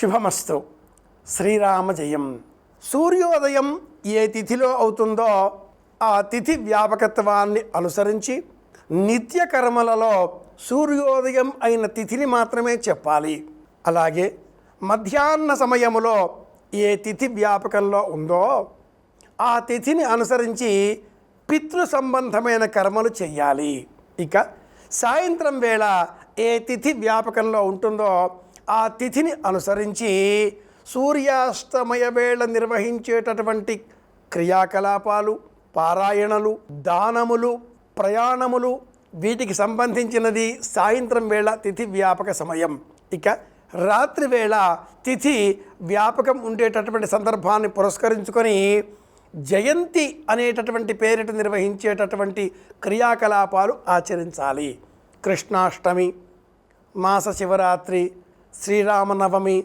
శుభమస్తు. శ్రీరామ జయం సూర్యోదయం ఏ తిథిలో అవుతుందో ఆ తిథి వ్యాపకత్వాన్ని అనుసరించి నిత్య కర్మలలో సూర్యోదయం అయిన తిథిని మాత్రమే చెప్పాలి. అలాగే మధ్యాహ్న సమయములో ఏ తిథి వ్యాపకంలో ఉందో ఆ తిథిని అనుసరించి పితృ సంబంధమైన కర్మలు చేయాలి ఇక సాయంత్రం వేళ ఏ తిథి వ్యాపకంలో ఉంటుందో ఆ తిథిని అనుసరించి సూర్యాస్తమయ వేళ నిర్వహించేటటువంటి క్రియాకలాపాలు పారాయణలు దానములు ప్రయాణములు వీటికి సంబంధించినది సాయంత్రం వేళ తిథి వ్యాపక సమయం. ఇక రాత్రి వేళ తిథి వ్యాపకం ఉండేటటువంటి సందర్భాన్ని పురస్కరించుకొని జయంతి అనేటటువంటి పేరిట నిర్వహించేటటువంటి క్రియాకలాపాలు ఆచరించాలి. కృష్ణాష్టమి మాస శివరాత్రి శ్రీరామనవమి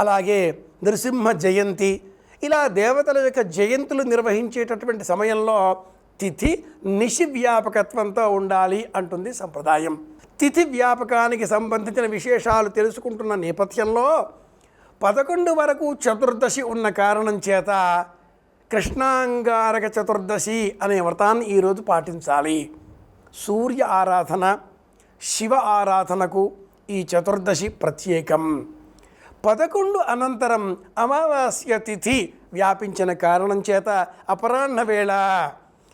అలాగే నృసింహ జయంతి ఇలా దేవతల యొక్క జయంతులు నిర్వహించేటటువంటి సమయంలో తిథి నిశి వ్యాపకత్వంతో ఉండాలి అంటుంది సంప్రదాయం. తిథి వ్యాపకానికి సంబంధించిన విశేషాలు తెలుసుకుంటున్న నేపథ్యంలో పదకొండు వరకు చతుర్దశి ఉన్న కారణం చేత కృష్ణాంగారక చతుర్దశి అనే వ్రతాన్ని ఈరోజు పాటించాలి. సూర్య ఆరాధన శివ ఆరాధనకు ఈ చతుర్దశి ప్రత్యేకం. పదకొండు అనంతరం అమావాస్య తిథి వ్యాపించిన కారణం చేత అపరాహ్న వేళ.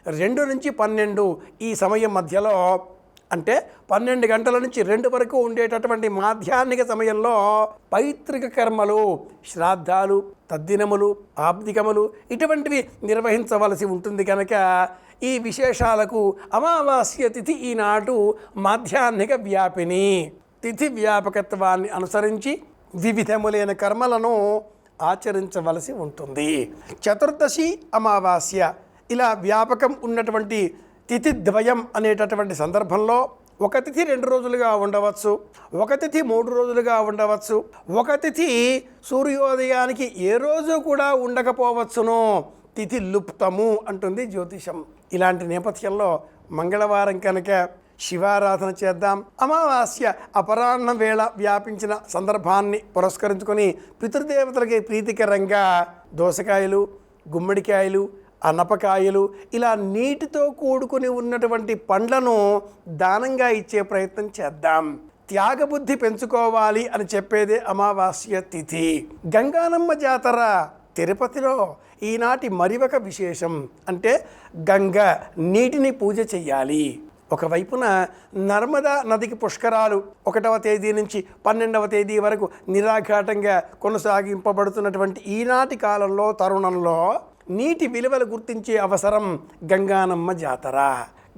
రెండు నుంచి పన్నెండు ఈ సమయం మధ్యలో. అంటే పన్నెండు గంటల నుంచి రెండు వరకు ఉండేటటువంటి మాధ్యాహ్నిక సమయంలో పైతృక కర్మలు శ్రాద్ధాలు తద్దినములు ఆబ్దికములు ఇటువంటివి నిర్వహించవలసి ఉంటుంది కనుక ఈ విశేషాలకు అమావాస్య తిథి ఈనాడు మాధ్యాహ్నిక వ్యాపిని. తిథి వ్యాపకత్వాన్ని అనుసరించి వివిధములైన కర్మలను ఆచరించవలసి ఉంటుంది. చతుర్దశి అమావాస్య. ఇలా వ్యాపకం ఉన్నటువంటి తిథి ద్వయం అనేటటువంటి సందర్భంలో ఒక తిథి రెండు రోజులుగా ఉండవచ్చు ఒక తిథి మూడు రోజులుగా ఉండవచ్చు ఒక తిథి సూర్యోదయానికి ఏ రోజు కూడా ఉండకపోవచ్చును. తిథి లుప్తము అంటుంది జ్యోతిషం. ఇలాంటి నేపథ్యంలో మంగళవారం కనుక శివారాధన చేద్దాం. అమావాస్య అపరాహ్న వేళ వ్యాపించిన సందర్భాన్ని పురస్కరించుకొని పితృదేవతలకి ప్రీతికరంగా దోసకాయలు గుమ్మడికాయలు అనపకాయలు ఇలా నీటితో కూడుకుని ఉన్నటువంటి పండ్లను దానంగా ఇచ్చే ప్రయత్నం చేద్దాం. త్యాగబుద్ధి పెంచుకోవాలి అని చెప్పేదే అమావాస్య తిథి. గంగానమ్మ జాతర తిరుపతిలో ఈనాటి మరి ఒక విశేషం. అంటే గంగ నీటిని పూజ చెయ్యాలి. ఒకవైపున నర్మదా నదికి పుష్కరాలు ఒకటవ తేదీ నుంచి పన్నెండవ తేదీ వరకు నిరాఘాటంగా కొనసాగింపబడుతున్నటువంటి ఈనాటి కాలంలో తరుణంలో నీటి విలువలు గుర్తించే అవసరం గంగానమ్మ జాతర.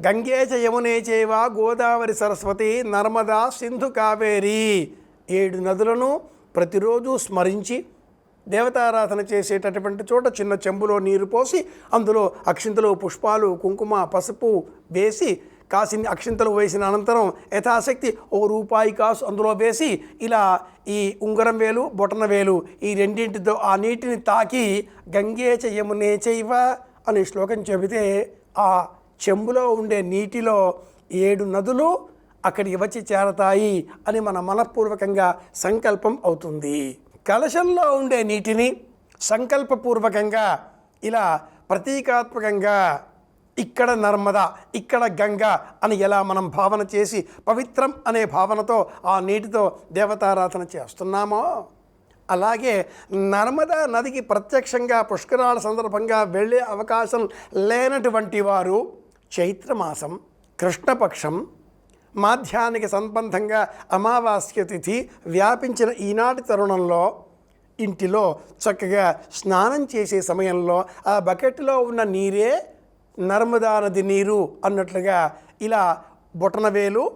గంగేచ యమునే చేవ గోదావరి సరస్వతి నర్మదా సింధు కావేరి ఏడు నదులను ప్రతిరోజు స్మరించి దేవతారాధన చేసేటటువంటి చోట చిన్న చెంబులో నీరు పోసి అందులో అక్షింతలు పుష్పాలు కుంకుమ పసుపు వేసి కాసిన్ని అక్షింతలు వేసిన అనంతరం యథాశక్తి ఓ రూపాయి కాసు అందులో వేసి ఇలా ఈ ఉంగరం వేలు బొటన వేలు ఈ రెండింటితో ఆ నీటిని తాకి గంగే చెయ్యమునే చెయ్యవ అనే శ్లోకం చెబితే ఆ చెంబులో ఉండే నీటిలో ఏడు నదులు అక్కడికి వచ్చి చేరతాయి అని మన మనఃపూర్వకంగా సంకల్పం అవుతుంది. కలశంలో ఉండే నీటిని సంకల్పపూర్వకంగా ఇలా ప్రతీకాత్మకంగా ఇక్కడ నర్మద ఇక్కడ గంగ అని ఎలా మనం భావన చేసి పవిత్రం అనే భావనతో ఆ నీటితో దేవతారాధన చేస్తున్నామో? అలాగే నర్మదా నదికి ప్రత్యక్షంగా పుష్కరాల సందర్భంగా వెళ్ళే అవకాశం లేనటువంటి వారు చైత్రమాసం కృష్ణపక్షం మాధ్యాహ్నిక సంబంధంగా అమావాస్య తిథి వ్యాపించిన ఈనాటి తరుణంలో ఇంటిలో చక్కగా స్నానం చేసే సమయంలో ఆ బకెట్లో ఉన్న నీరే నర్మదా నది నీరు అన్నట్లుగా ఇలా బొటన వేలు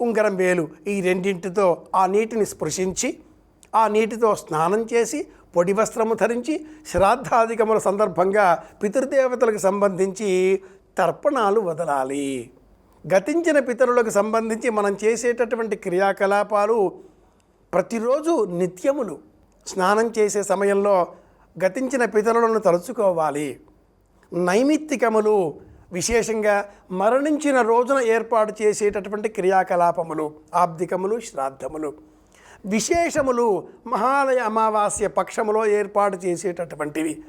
ఉంగరం వేలు ఈ రెండింటితో ఆ నీటిని స్పృశించి ఆ నీటితో స్నానం చేసి పొడి వస్త్రము ధరించి శ్రాద్ధాధికముల సందర్భంగా పితృదేవతలకు సంబంధించి తర్పణాలు వదలాలి. గతించిన పితరులకు సంబంధించి మనం చేసేటటువంటి క్రియాకలాపాలు ప్రతిరోజు నిత్యములు. స్నానం చేసే సమయంలో గతించిన పితరులను తలుచుకోవాలి. నైమిత్తికములు విశేషంగా మరణించిన రోజున ఏర్పాటు చేసేటటువంటి క్రియాకలాపములు ఆబ్దికములు శ్రాద్ధములు. విశేషములు మహాలయ అమావాస్య పక్షములో ఏర్పాటు చేసేటటువంటివి.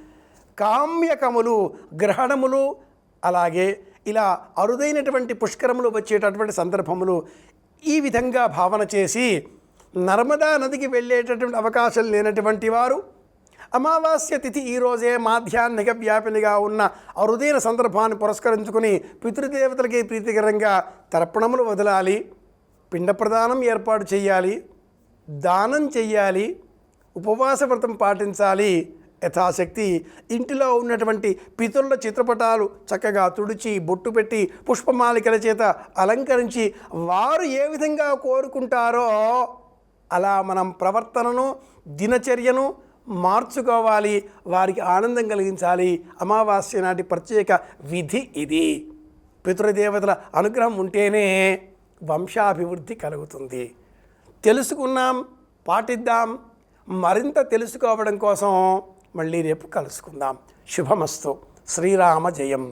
కామ్యకములు గ్రహణములు అలాగే ఇలా అరుదైనటువంటి పుష్కరములు వచ్చేటటువంటి సందర్భములు ఈ విధంగా భావన చేసి నర్మదా నదికి వెళ్ళేటటువంటి అవకాశం లేనటువంటి వారు అమావాస్య తిథి ఈరోజే మాధ్యాహ్నిక వ్యాపినిగా ఉన్న అరుదైన సందర్భాన్ని పురస్కరించుకుని పితృదేవతలకి ప్రీతికరంగా తర్పణములు వదలాలి పిండ ప్రదానం ఏర్పాటు చేయాలి దానం చెయ్యాలి ఉపవాస వ్రతం పాటించాలి. యథాశక్తి ఇంటిలో ఉన్నటువంటి పితరుల చిత్రపటాలు చక్కగా తుడిచి బొట్టు పెట్టి పుష్పమాలికల చేత అలంకరించి వారు ఏ విధంగా కోరుకుంటారో అలా మనం ప్రవర్తనను దినచర్యను మార్చుకోవాలి వారికి ఆనందం కలిగించాలి. అమావాస్య నాటి ప్రత్యేక విధి ఇది. పితృదేవతల అనుగ్రహం ఉంటేనే వంశాభివృద్ధి కలుగుతుంది. తెలుసుకున్నాం పాటిద్దాం మరింత తెలుసుకోవడం కోసం మళ్ళీ రేపు కలుసుకుందాం. శుభమస్తు. శ్రీరామ జయం.